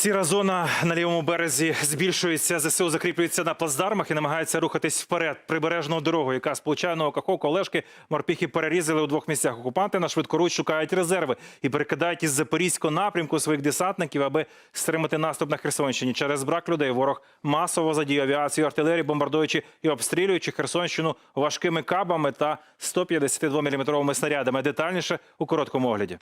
Сіра зона на лівому березі збільшується. ЗСУ закріплюється на плацдармах і намагається рухатись вперед. Прибережну дорогу, яка сполучає Новокаховку, Олешки, морпіхи перерізали у двох місцях. Окупанти на швидкоруч шукають резерви і перекидають із запорізького напрямку своїх десантників, аби стримати наступ на Херсонщині. Через брак людей ворог масово задіяв авіацію, артилерію, бомбардуючи і обстрілюючи Херсонщину важкими кабами та 152-мм снарядами. Детальніше у короткому огляді.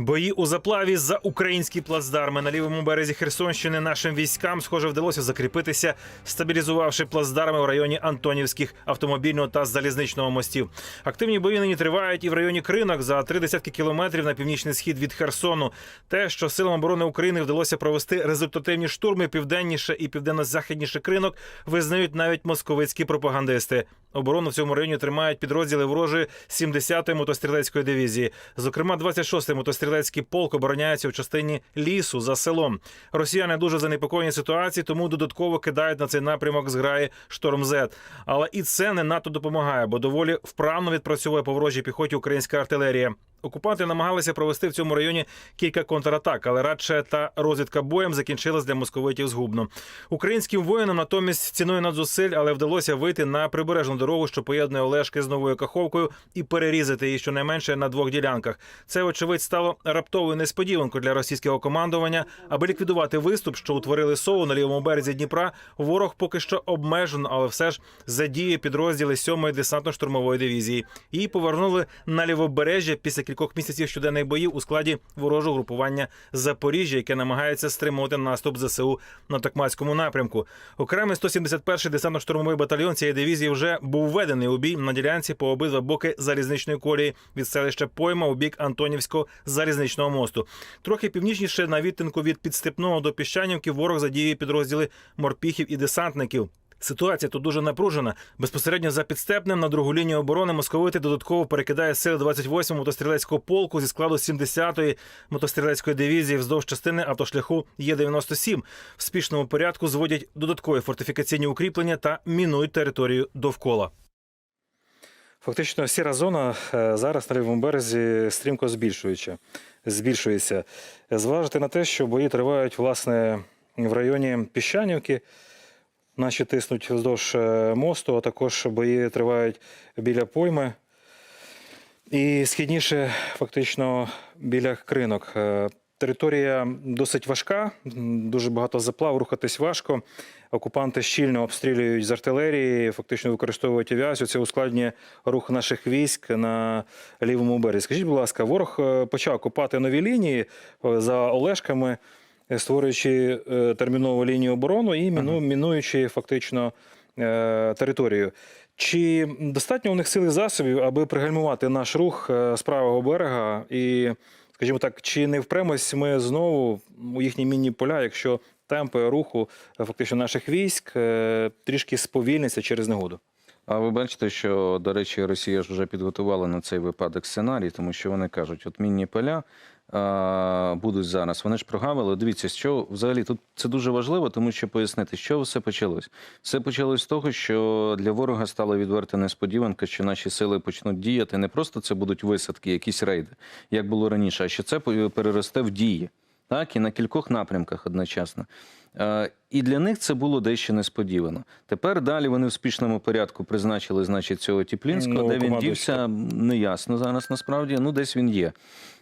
Бої у заплаві за українські плацдарми на лівому березі Херсонщини нашим військам, схоже, вдалося закріпитися, стабілізувавши плацдарми в районі Антонівських автомобільного та залізничного мостів. Активні бої нині тривають і в районі Кринок за три десятки кілометрів на північний схід від Херсону. Те, що силам оборони України вдалося провести результативні штурми південніше і південно-західніше кринок, визнають навіть московицькі пропагандисти. Оборону в цьому районі тримають підрозділи ворожої 70-ї мотострілецької дивізії. Зокрема, 26-й мотострілецький полк обороняється в частині лісу за селом. Росіяни дуже занепокоєні ситуації, тому додатково кидають на цей напрямок зграї Шторм Зет. Але і це не надто допомагає, бо доволі вправно відпрацьовує по ворожій піхоті українська артилерія. Окупанти намагалися провести в цьому районі кілька контратак, але радше та розвідка боєм закінчилась для московитів згубно. Українським воїнам натомість ціною надзусиль, але вдалося вийти на прибережну дорогу, що поєднує Олешки з новою Каховкою, і перерізати її щонайменше на двох ділянках. Це, очевидь, стало раптовою несподіванкою для російського командування. Аби ліквідувати виступ, що утворили СОУ на лівому березі Дніпра, ворог поки що обмежено, але все ж задіє підрозділи 7-ї десантно-штурмової дивізії. Її повернули на лівобережжя після кількох місяців щоденних боїв у складі ворожого групування Запоріжжя, яке намагається стримувати наступ ЗСУ на Токмацькому напрямку. Окремий 171-й десантно-штурмовий батальйон цієї дивізії вже був введений у бій на ділянці по обидва боки залізничної колії від селища Пойма у бік Антонівського залізничного мосту. Трохи північніше на відтинку від підстепного до піщанівки ворог задіює підрозділи морпіхів і десантників. Ситуація тут дуже напружена. Безпосередньо за підстепним на другу лінію оборони московити додатково перекидає сили 28-го мотострілецького полку зі складу 70-ї мотострілецької дивізії вздовж частини автошляху Є-97. В спішному порядку зводять додаткові фортифікаційні укріплення та мінують територію довкола. Фактично, сіра зона е, зараз на лівому березі стрімко збільшується. збільшується. Зважити на те, що бої тривають власне в районі Піщанівки. Наші тиснуть вздовж е, мосту, а також бої тривають біля пойми. І східніше, фактично, біля кринок. Е, Територія досить важка, дуже багато заплав, рухатись важко. Окупанти щільно обстрілюють з артилерії, фактично використовують авіацію. Це ускладнює рух наших військ на лівому березі. Скажіть, будь ласка, ворог е, почав копати нові лінії за Олешками, створюючи е, термінову лінію оборони і міну, мінуючи фактично е, територію. Чи достатньо у них сил і засобів, аби пригальмувати наш рух е, з правого берега? І, скажімо так, чи не впремось ми знову у їхні мінні поля, якщо темпи руху е, фактично наших військ е, трішки сповільняться через негоду? А ви бачите, що, до речі, Росія ж вже підготувала на цей випадок сценарій, тому що вони кажуть, от мінні поля а, будуть зараз. Вони ж прогавили. Дивіться, що взагалі тут це дуже важливо, тому що пояснити, що все почалось. Все почалось з того, що для ворога стала відверта несподіванка, що наші сили почнуть діяти. Не просто це будуть висадки, якісь рейди, як було раніше, а що це переросте в дії. Так, і на кількох напрямках одночасно. Е, І для них це було дещо несподівано. Тепер далі вони в спішному порядку призначили, значить, цього Тіплінського, Нового де він дівся, неясно зараз насправді. Ну, десь він є.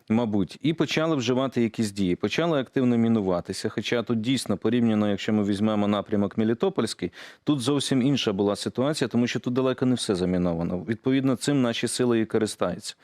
Мабуть, і почали вживати якісь дії, почали активно мінуватися. Хоча тут дійсно порівняно, якщо ми візьмемо напрямок Мелітопольський, тут зовсім інша була ситуація, тому що тут далеко не все заміновано. Відповідно, цим наші сили і користаються.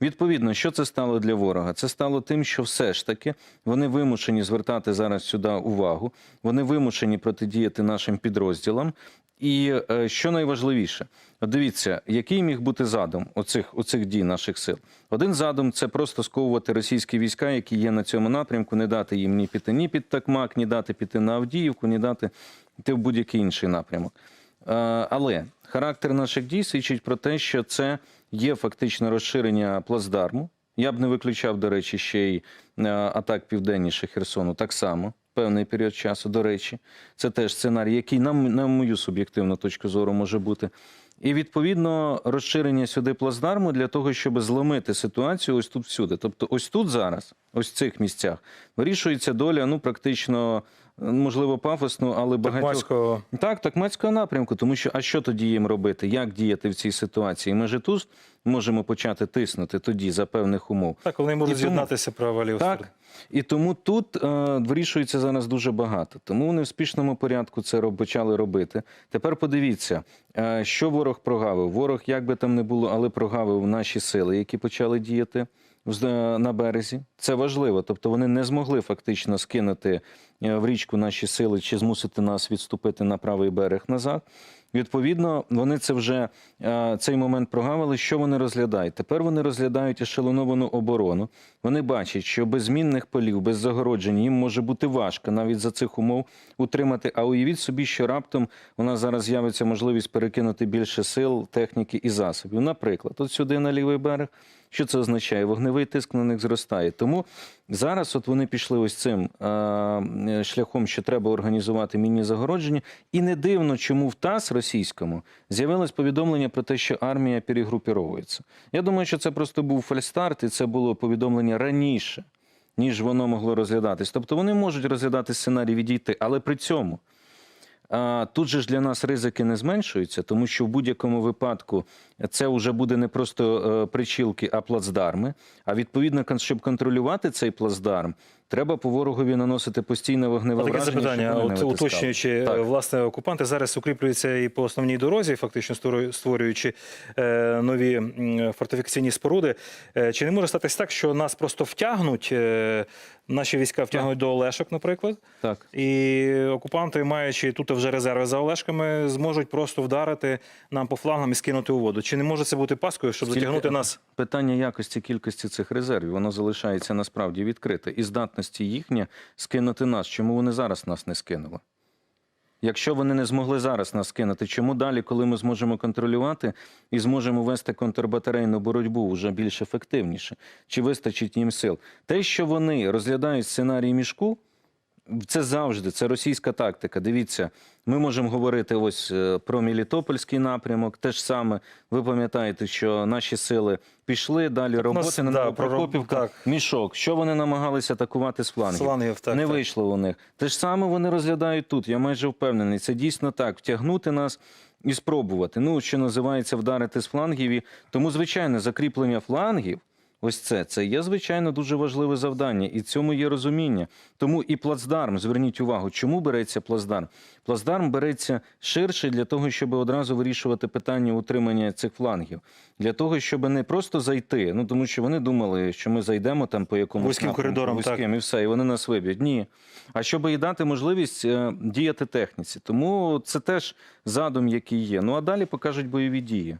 Відповідно, що це стало для ворога? Це стало тим, що все ж таки вони вимушені звертати зараз сюди увагу, вони вимушені протидіяти нашим підрозділам. І е, що найважливіше, дивіться, який міг бути задум оцих, оцих дій наших сил. Один задум це просто сковувати російські війська, які є на цьому напрямку, не дати їм ні піти ні під Такмак, ні дати піти на Авдіївку, ні дати йти в будь-який інший напрямок. Е, Але характер наших дій свідчить про те, що це є фактично розширення плацдарму. Я б не виключав, до речі, ще й е, атак південніше Херсону так само. Певний період часу, до речі, це теж сценарій, який на, на мою суб'єктивну точку зору може бути. І відповідно розширення сюди плацдарму для того, щоб зломити ситуацію ось тут всюди. Тобто, ось тут зараз, ось в цих місцях, вирішується доля, ну практично, можливо, пафосно, але багатьох Такмацького так, такмацького напрямку, тому що а що тоді їм робити? Як діяти в цій ситуації? Ми ж тут можемо почати тиснути тоді за певних умов. Так, вони можуть з'єднатися право ліво. Так. І тому тут е, вирішується зараз дуже багато. Тому вони в спішному порядку це роб- почали робити. Тепер подивіться, е, що ворог прогавив. Ворог, як би там не було, але прогавив наші сили, які почали діяти на березі. Це важливо. Тобто вони не змогли фактично скинути е, в річку наші сили чи змусити нас відступити на правий берег назад. Відповідно, вони це вже е, цей момент прогавили. Що вони розглядають? Тепер вони розглядають ешелоновану оборону. Вони бачать, що без змінних полів, без загороджень їм може бути важко навіть за цих умов утримати. А уявіть собі, що раптом у нас зараз з'явиться можливість перекинути більше сил, техніки і засобів. Наприклад, от сюди на лівий берег. Що це означає? Вогневий тиск на них зростає. Тому зараз от вони пішли ось цим е, шляхом, що треба організувати мінні загородження. І не дивно, чому в ТАСС російському з'явилось повідомлення про те, що армія перегрупіровується. Я думаю, що це просто був фальстарт, і це було повідомлення раніше, ніж воно могло розглядатись. Тобто вони можуть розглядати сценарій відійти, але при цьому. А, Тут же ж для нас ризики не зменшуються, тому що в будь-якому випадку це вже буде не просто е, причілки, а плацдарми. А відповідно, щоб контролювати цей плацдарм, треба по ворогові наносити постійне вогневе Таке враження. запитання, от уточнюючи, е, Так. власне, окупанти зараз укріплюються і по основній дорозі, фактично створю- створюючи е, нові фортифікаційні споруди. Е, Чи не може статись так, що нас просто втягнуть, е, наші війська втягнуть до Олешок, наприклад, Так. і окупанти, маючи тут вже резерви за Олешками, зможуть просто вдарити нам по флангам і скинути у воду. Чи не може це бути паскою, щоб Тільки затягнути нас? Питання якості кількості цих резервів, воно залишається насправді відкрите. І здатності їхня скинути нас. Чому вони зараз нас не скинули? Якщо вони не змогли зараз нас скинути, чому далі, коли ми зможемо контролювати і зможемо вести контрбатарейну боротьбу вже більш ефективніше? Чи вистачить їм сил? Те, що вони розглядають сценарій мішку, це завжди, це російська тактика. Дивіться, ми можемо говорити ось е, про Мелітопольський напрямок. Те ж саме, ви пам'ятаєте, що наші сили пішли далі. Роботи нас, на да, Прокопівка, так. мішок. Що вони намагалися атакувати з флангів? Флангів, так, не так. вийшло у них. Те ж саме вони розглядають тут. Я майже впевнений. Це дійсно так. Втягнути нас і спробувати. Ну, що називається, вдарити з флангів. І тому, звичайно, закріплення флангів. Ось це це є звичайно дуже важливе завдання, і в цьому є розуміння. Тому і плацдарм, зверніть увагу, чому береться плацдарм? Плацдарм береться ширше для того, щоб одразу вирішувати питання утримання цих флангів, для того, щоб не просто зайти. Ну тому що вони думали, що ми зайдемо там по якомусь Вузьким напрямку, коридором, так. і все, і вони нас виб'ють. Ні. А щоб і дати можливість е, діяти техніці. Тому це теж задум, який є. Ну а далі покажуть бойові дії.